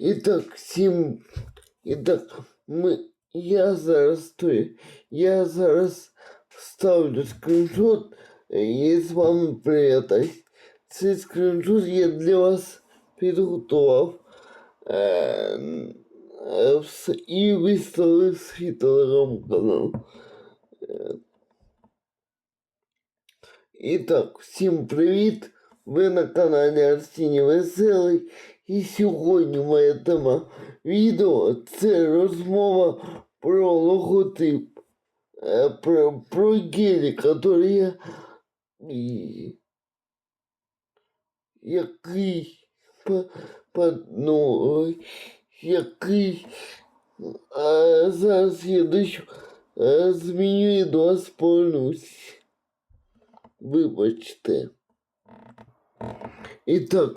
І так, всім. І так, ми. Я зараз той. Я зараз ставлю скріншот і з вами привітаюсь. Цей скріншот я для вас підготував. Е, е, вс- і виставив свій телеграм-канал. Е, І так, всім привіт! Ви на каналі Арсеній Веселий. І сьогодні моя тема відео це розмова про логотип, е, про, про гелі, який я, який, ну, який е, зараз я дещо е, зміню і до вас. Вибачте. І так,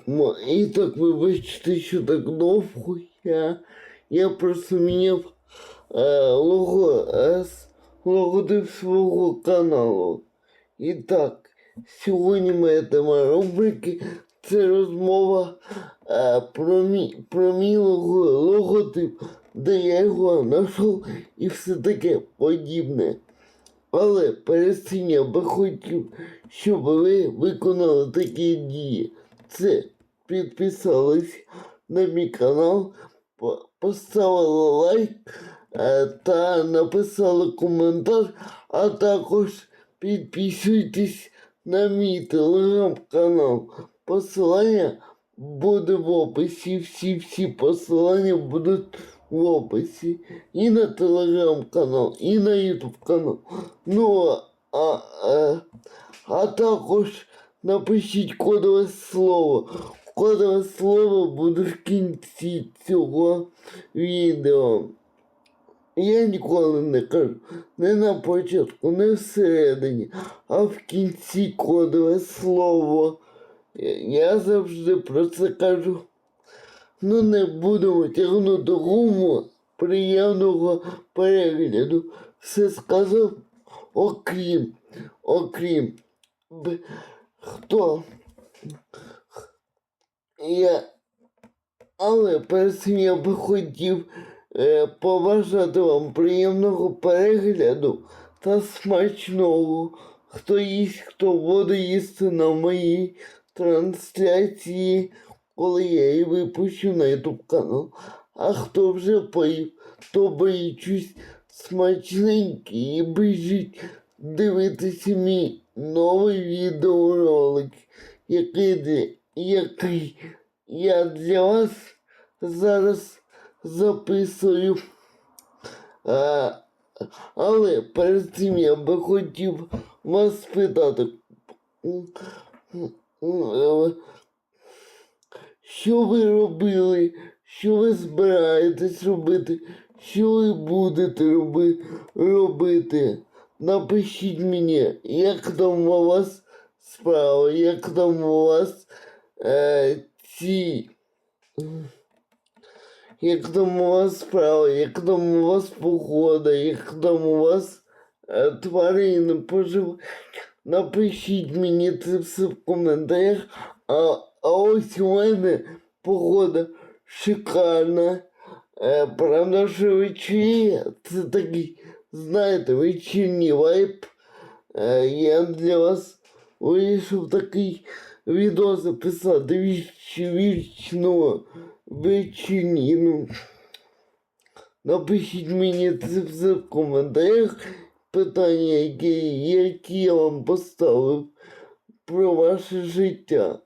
і так, вибачте, що так довго я, я просто міняв е, лого, е, с- логотип свого каналу. І так, сьогодні моя тема рубрики це розмова е, про, мій, про мій лого, логотип, де я його знайшов і все таке подібне. Але перед цим я би хотів, щоб ви виконали такі дії. Це підписались на мій канал, поставили лайк е, та написали коментар, а також підписуйтесь на мій телеграм-канал. Посилання буде в описі. Всі-всі посилання будуть в описі. І на телеграм-канал, і на ютуб канал. Ну, а, а, а також напишіть кодове слово. Кодове слово буде в кінці цього відео. Я ніколи не кажу не на початку, не всередині, а в кінці кодове слово. Я, завжди про це кажу. Ну не будемо тягнути гуму приємного перегляду. Все сказав, окрім, окрім. Хто? Я. Але перед я би хотів е, побажати вам приємного перегляду та смачного. Хто їсть, хто буде їсти на моїй трансляції, коли я її випущу на YouTube канал. А хто вже поїв, то боїчусь смачненький і біжіть дивитися мій новий відеоролик, який, який я для вас зараз записую. А, але перед цим я би хотів вас е, що ви робили, що ви збираєтесь робити, що ви будете роби, робити. Напишіть мені, як там у вас справа, як там у вас е, ці. Як там у вас справа, як там у вас погода, як там у вас е, тварини поживають. Напишіть мені це все в коментарях. А, а ось у мене погода шикарна. Е, правда, що вечір'я, це такий, знаєте, вечірній вайб. Е, я для вас вирішив такий відео записати віч, вічного вечірніну. Напишіть мені це все в коментарях. Питання, які, які я вам поставив про ваше життя.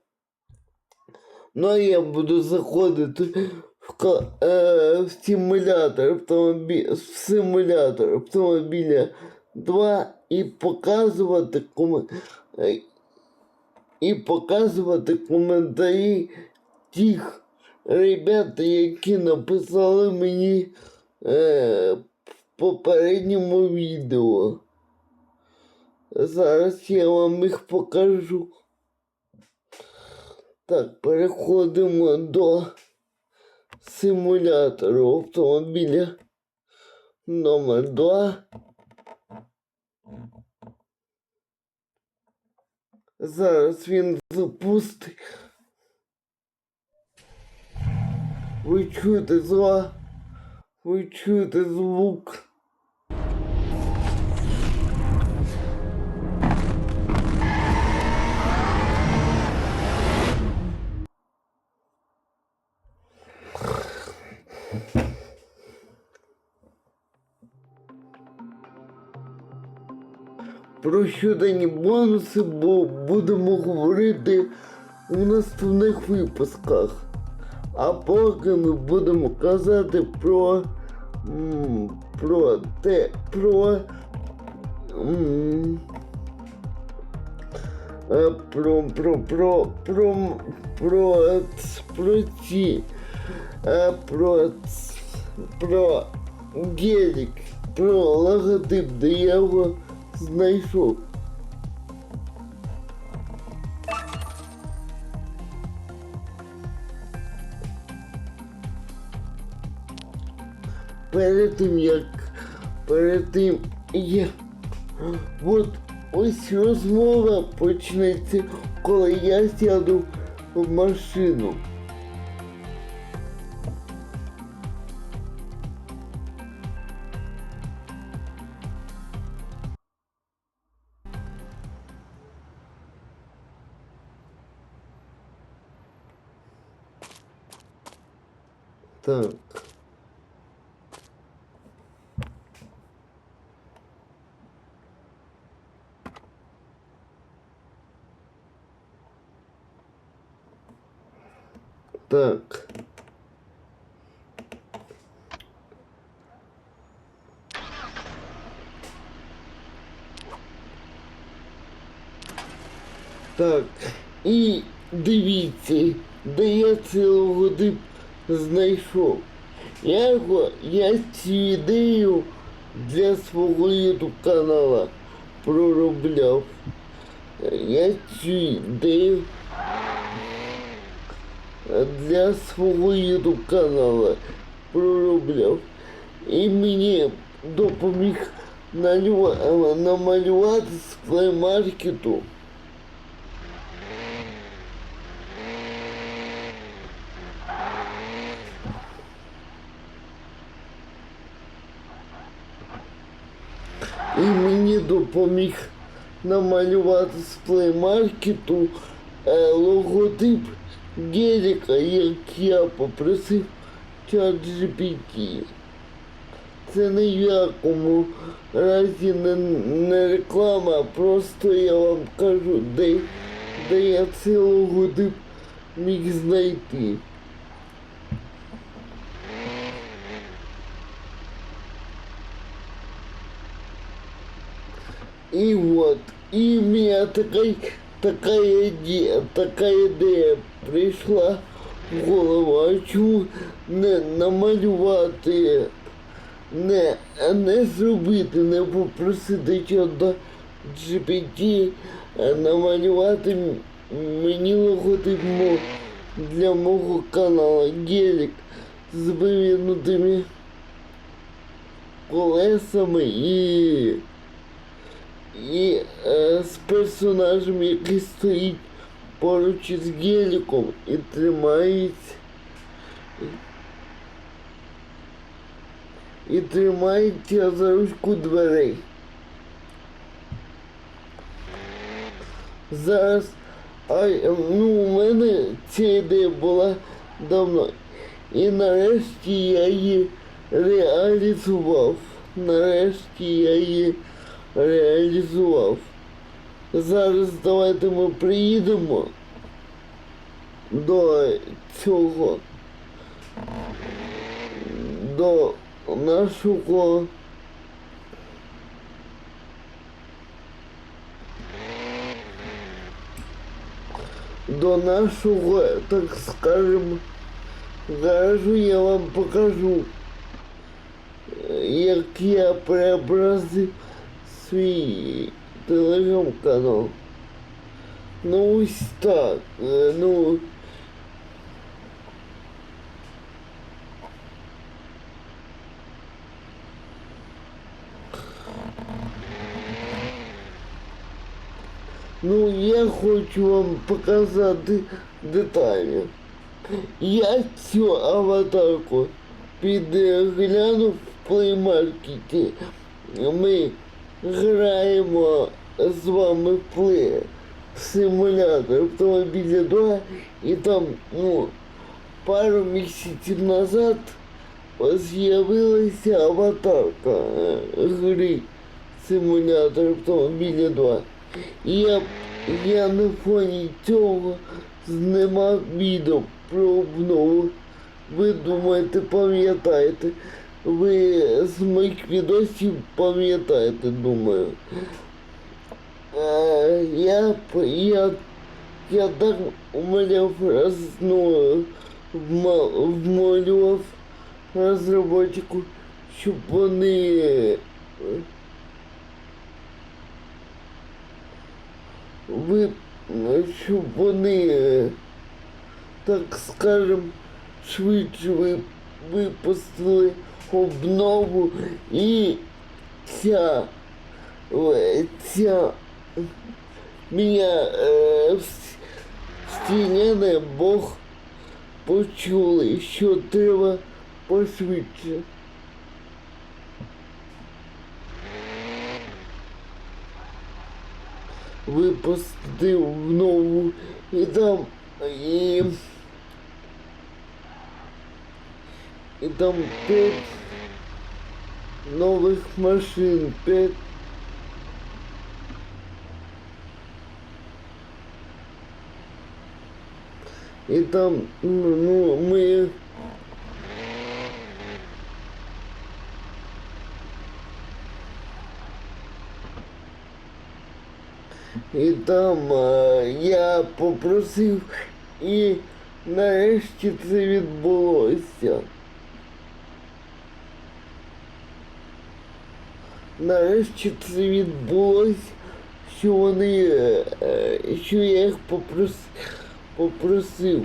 Ну а я буду заходити в, е, в симулятор автомобіля, в симулятор автомобіля 2 і показувати ком... е, і показувати коментарі тих ребят, які написали мені е, в попередньому відео. Зараз я вам їх покажу. Так, переходимо до симулятору автомобіля номер 2. Зараз він запустить. Ви чуєте зла? Ви чуєте звук? Про щоденні бонуси бо будемо говорити у наступних випусках. А поки ми будемо казати про, про те, про, е, про, про, про, про, про, про ці, е, про, про гелік, про логотип, його знайшов. перед тим як перед тим як от ось розмова почнеться, коли я сяду в машину. Так. Так. Так. І дивіться, де я цей логотип знайшов. Я я цю ідею для свого ютуб канала проробляв. Я цю ідею для свого ютуб канала проробляв. І мені допоміг намалювати з плеймаркету. І мені допоміг намалювати з плеймаркету е, логотип геліка, як я попросив чат GPT. Це не в якому разі не, не реклама, просто я вам кажу, де, де я цей логотип міг знайти. І от, і мені така, така, ідея, така ідея прийшла в голову, а чому не намалювати, не, не зробити, не попросити чого GPT, а намалювати мені логотип для мого каналу гелік з вивінутими колесами і і е, з персонажем, який стоїть поруч із геліком і тримається. І тримається за ручку дверей. Зараз, а, ну, у мене ця ідея була давно. І нарешті я її реалізував. Нарешті я її реалізував. Зараз давайте ми приїдемо до цього, до нашого до нашого, так скажем, гаражу я вам покажу, як я преобразив свій телеграм-канал. Ну ось так. е, Ну. Ну, я хочу вам показати деталі. я цю аватарку підглянув в плеймаркеті. Ми граємо з вами в симулятор автомобіля 2 і там, ну, пару місяців назад з'явилася аватарка е, гри симулятор автомобіля 2. І я, я на фоні цього знімав відео про обнову. Ви думаєте, пам'ятаєте? Ви з моїх відосів пам'ятаєте, думаю. Е, я, я, я так умоляв раз, ну, вмолював розробнику, щоб вони ви, щоб вони, так скажем, швидше ви, випустили обнову і ця, ця мене е, стіняне Бог почули, що треба пошвидше. Випустив нову і там і, і там п'ять нових машин, п'ять І там, ну, ну ми. І там а, я попросив і нарешті це відбулося. Нарешті це відбулося, що вони, е, е, що я їх попросив, попросив.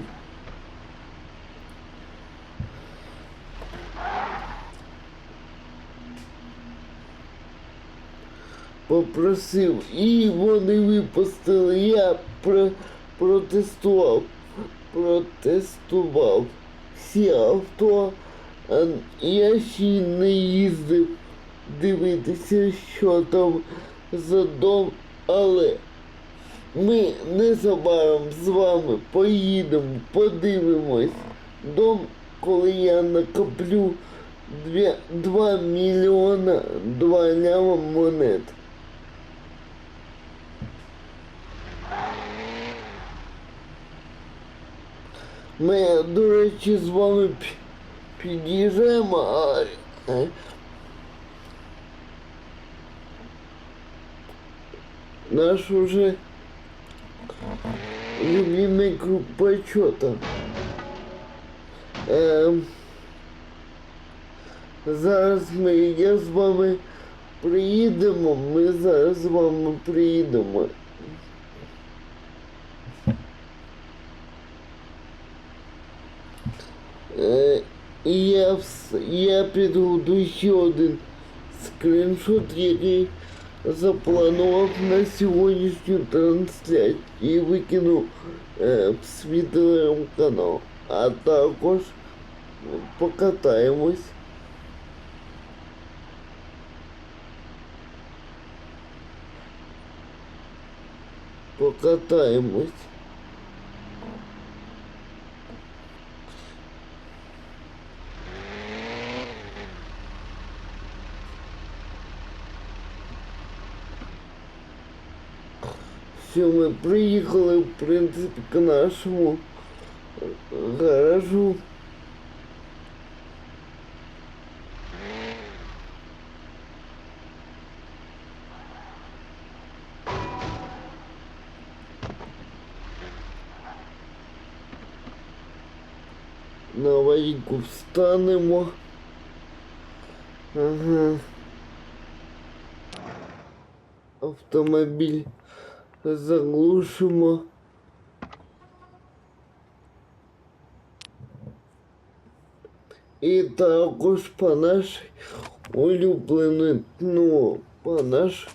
Попросив і вони випустили. Я про, протестував, протестував всі авто. А я ще не їздив дивитися, що там за дом, але ми незабаром з вами поїдемо, подивимось дом, коли я накоплю 2, 2 мільйона 2 ляма монет. Ми, до речі, з вами пі- під'їжджаємо, а наш уже любимый круг почета. Ем, зараз ми, я з вами приїдемо, ми зараз з вами приїдемо. Е, і я, я підготую ще один скріншот, який запланував на сьогоднішню трансляцію і викинув е, в свій телеграм-канал. А також покатаємось. Покатаємось. Все, ми приїхали, в принципі, к нашому гаражу. На аварійку встанемо. Ага. Автомобіль заглушимо. І також по нашій улюбленій, ну, по наш.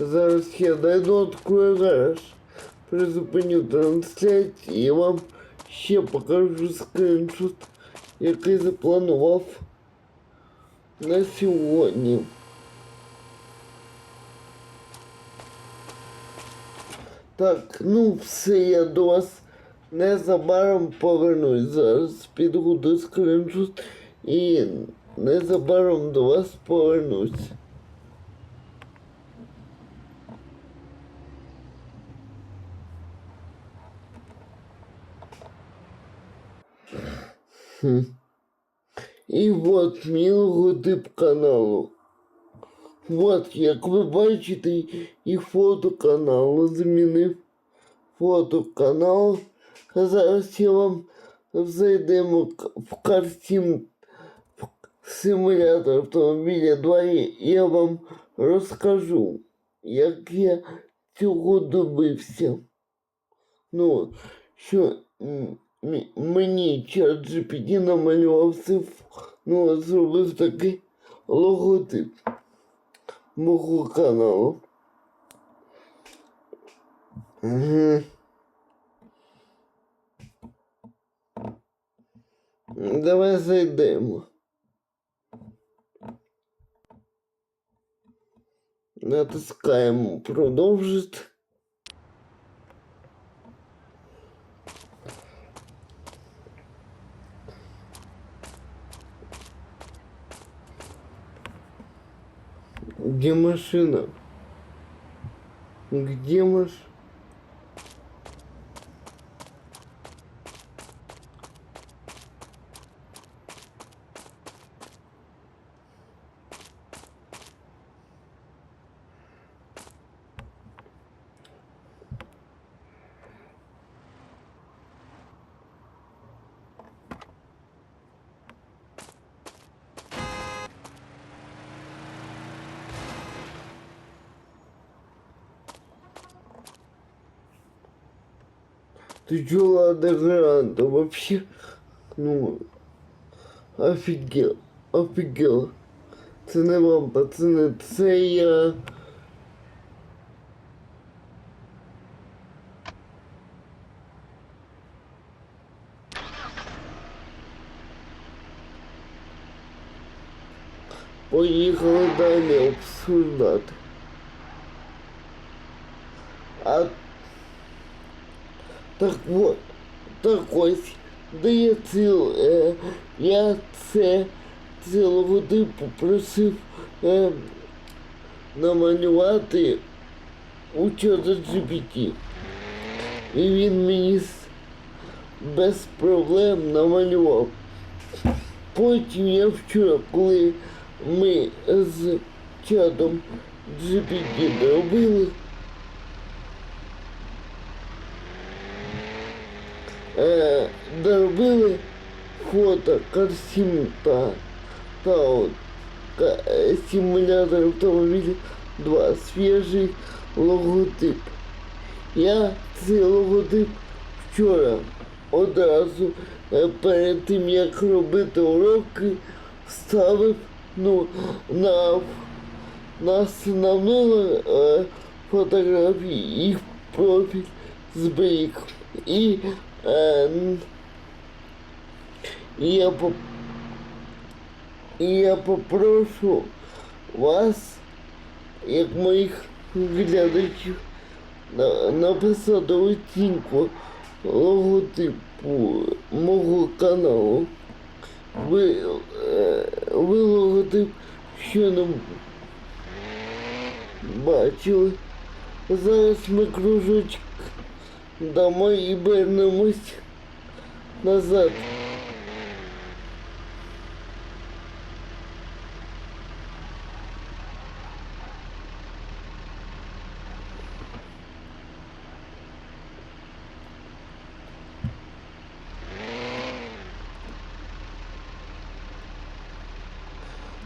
Зараз я дойду открою гараж. Призупиню трансляцію і вам ще покажу скріншот, Який запланував на сьогодні. Так, ну все, я до вас незабаром повернусь. Зараз підгуду скриншот і незабаром до вас повернусь. І от мій логотип каналу. От, як ви бачите, і фото каналу змінив. Фото каналу. А зараз я вам зайдемо в картин симулятор автомобіля 2 і я вам розкажу, як я цього добився. Ну, що мені чат GPT намалював циф, ну, зробив такий логотип мого каналу. Угу. Давай зайдемо. Натискаємо продовжити. Где машина? Где маш? Ты ладно, гранта вообще? Ну, офигел, офигел. Це не вам, пацани, це я. Поїхали далі обсуждати. А так от, так ось, де я ціл, е, я це цілого типу просив е, намалювати у GPT. І він мені без проблем намалював. Потім я вчора, коли ми з чатом GPT робили, е, доробили фото картин та, та от, е, симулятор автомобіля 2 свіжий логотип. Я цей логотип вчора одразу е, перед тим як робити уроки ставив ну, на, на основну е, фотографії їх профіль зберіг. І я, поп... і я попрошу вас, як моїх глядачів, на- написати оцінку логотипу мого каналу. Ви, е, ви логотип щойно бачили. Зараз ми кружочок дамо і вернемось назад.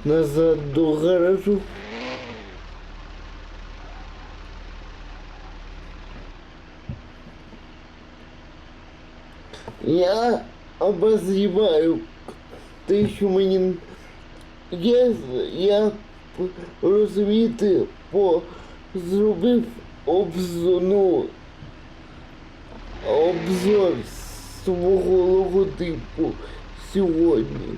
Назад до гаражу. Я обозріваю ты, що мені Я, я розуміти по зробив обзор, ну, обзор свого логотипу сьогодні.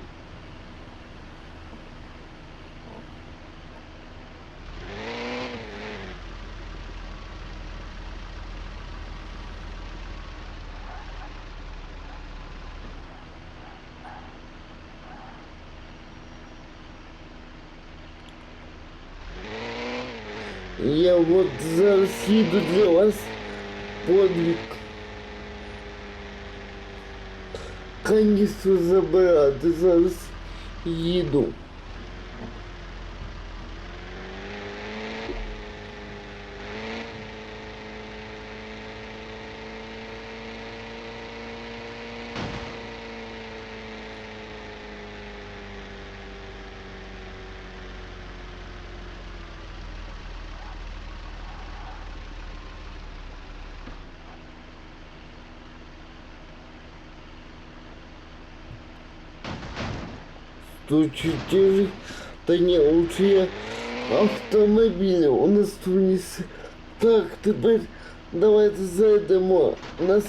Я от зараз їду для вас подвиг. Каністру забирати зараз їду. Сто четыре. Да не, лучше я автомобіль у нас туніс. Так, тепер давайте зайдемо нас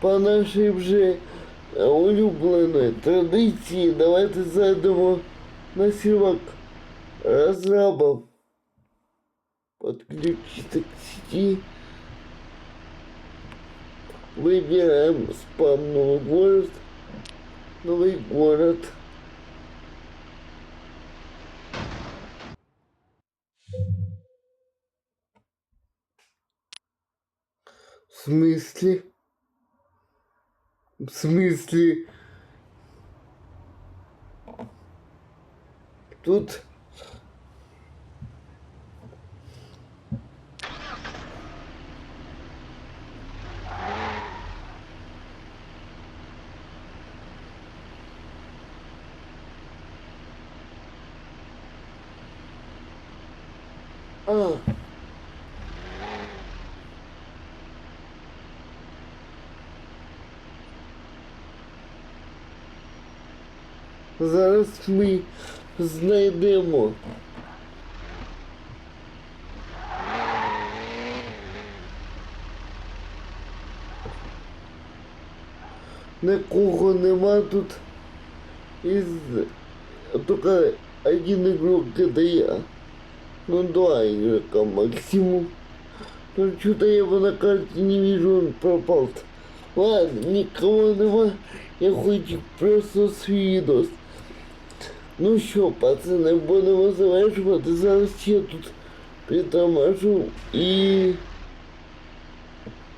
по нашій вже е, улюбленої традиції. Давайте зайдемо на сівак розрабов. Подключиться к сети. Выбираем спам новый город. Новый город. В смысле? В смысле? Тут... А. Зараз ми знайдемо. Нікого нема тут із только один игрок это я. Ну два игрока максимум. Ну что-то я его на карте не вижу, он пропал. Ладно, никого нема. Я хочу просто свій відос. Ну що, пацани, будемо завершувати. Зараз я тут притамажу і...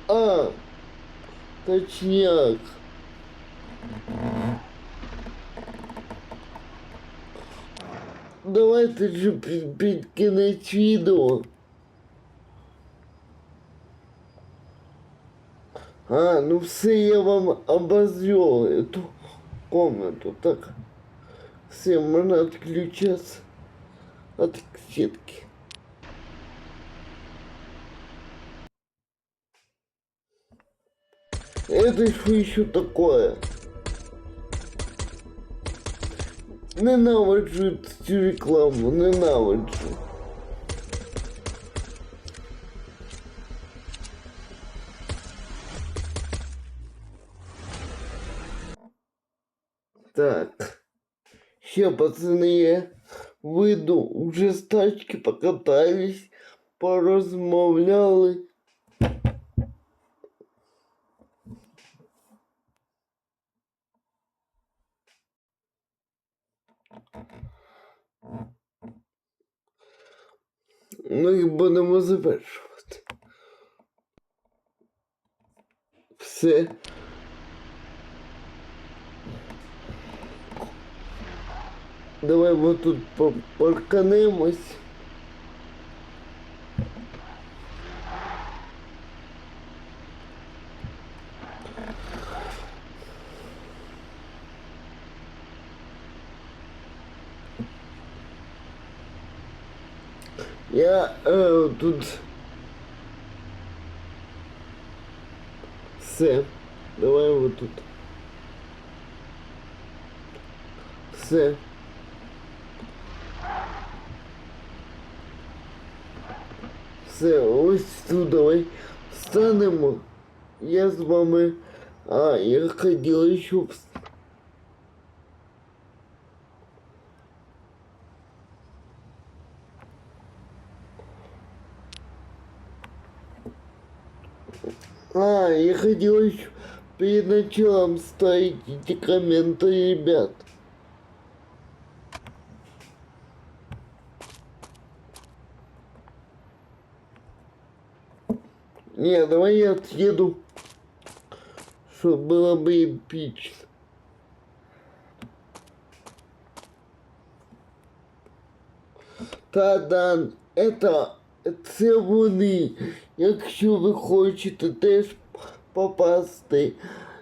А, точняк. Давайте же під, під кінець відео. А, ну все, я вам обозрел эту комнату. Так, все, можно отключаться от сетки. Это что еще такое? Ненавиджу цю рекламу, ненавиджу. Ще, пацаны, я выйду, уже с тачки покатались, порозмовляли. Ну і будемо завершувати. Все. Давай ми тут парканемось. Я е, тут все. Давай вот тут. Все. Все, ось тут давай встанемо. Я з вами. А, я хотіла, вс- А, я хотел еще перед началом ставить эти комменты, ребят. Не, давай я отъеду, чтобы было бы эпично. Та-да, это це вони. Якщо ви хочете теж попасти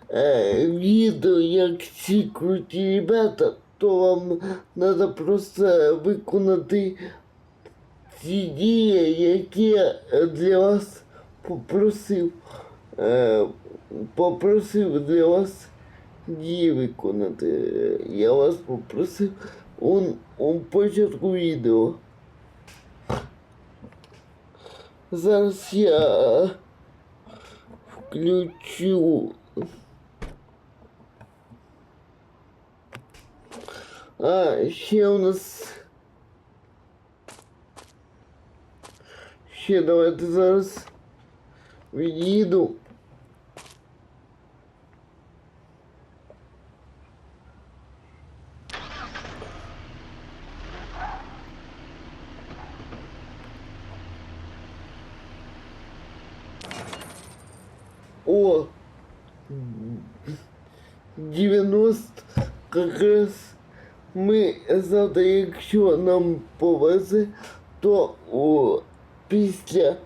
е, в відео, як ці круті ребята, то вам треба просто виконати ті дії, які я для вас попросив. Е, попросив для вас дії виконати. Я вас попросив у, у початку відео. Зараз я включу. А, ще у нас. Ще давайте зараз від'їду. О! 90 как раз ми завтра, якщо нам повезе, то о, після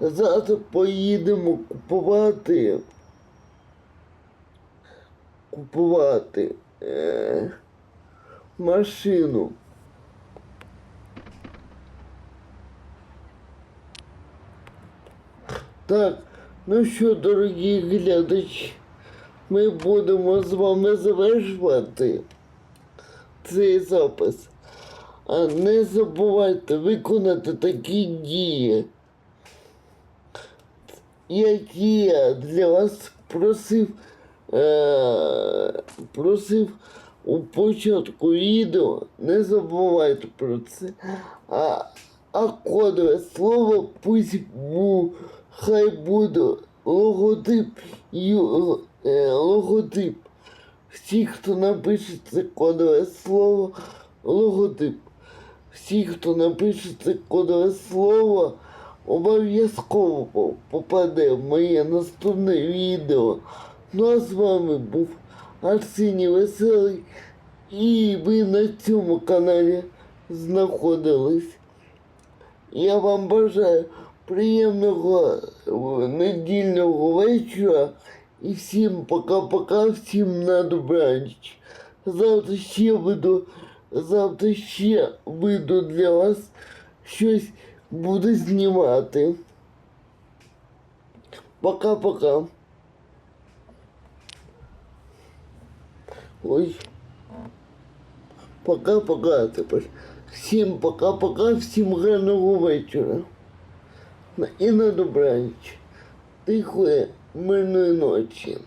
завтра поїдемо купувати. Купувати е, машину. Так, ну що, дорогі глядачі, ми будемо з вами завершувати цей запис. А не забувайте виконати такі дії, які я для вас просив, е- просив у початку відео. Не забувайте про це. А, а кодове слово пусть бу, хай буде логотип, ю, е, логотип. Всі, хто напише це кодове слово, логотип. Всі, хто напише це кодове слово, обов'язково попаде в моє наступне відео. Ну а з вами був Арсеній Веселий. І ви на цьому каналі знаходились. Я вам бажаю приємного е, недільного вечора. І всім пока-пока, всім на добраніч. Завтра ще буду, завтра ще буду для вас щось буду знімати. Пока-пока. Ой. Пока-пока тепер. Всім пока-пока, всім гарного вечора. І на добраніч. Тихої, мирної ночі.